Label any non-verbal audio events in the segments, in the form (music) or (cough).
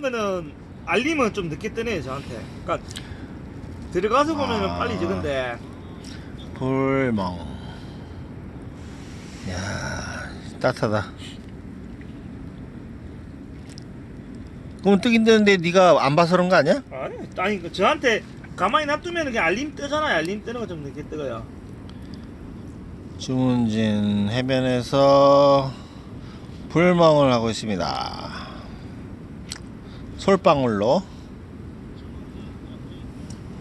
뜨는 거는 알림은 좀 늦게 뜨네요 저한테. 그러니까 들어가서 보면은 아. 빨리 적은데 불멍. 야 따뜻하다. 그럼 뜨긴 뜨는데 네가 안 봐서 그런 거 아니야? 아니 아니 그 저한테 가만히 놔두면 그냥 알림 뜨잖아요. 알림 뜨는 거 좀 늦게 뜨고요. 주문진 해변에서 불멍을 하고 있습니다. 솔방울로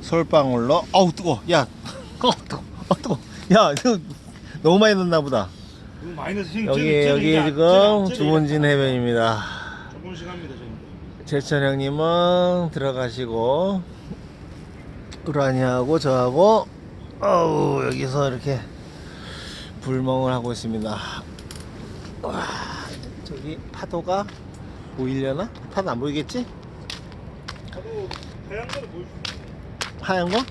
솔방울로 어우 뜨거. 야, (laughs) 어 뜨거. 어 뜨거. 야, 이거 너무 많이 넣나 보다. 여기 여기 지금 주문진 해변입니다. 제천 형님은 들어가시고 우라니하고 저하고 어우 여기서 이렇게 불멍을 하고 있습니다. 와 저기 파도가 보이려나? 파도 안 보이겠지? 하얀 거?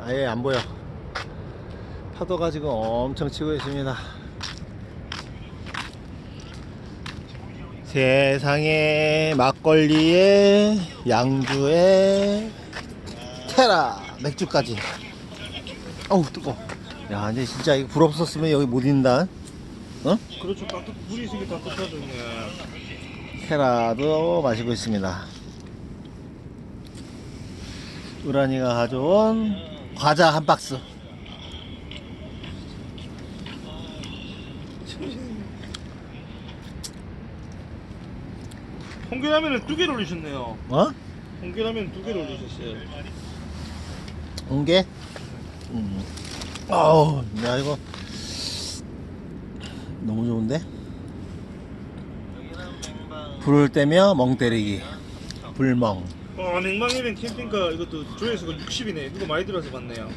아예 안 보여. 파도가 지금 엄청 치고 있습니다. 세상에 막걸리에 양주에 테라 맥주까지. 어우 뜨거. 야 근데 진짜 이거 불 없었으면 여기 못 있다. 어? 그렇죠. 따뜻 물이 있으니 따뜻하죠. 네. 테라도 마시고 있습니다. 우라니가 가져온 과자 한 박스. 홍게라면을 두 개를 올리셨네요. 어? 홍게라면 두 개를 올리셨어요. 옹게? 음. 어우, 야, 이거. 너무 좋은데? 불을 떼며 멍 때리기. 불멍. 어, 냉방해변 캠핑카 이것도 조회수가 60이네. 이거 많이 들어서 봤네요.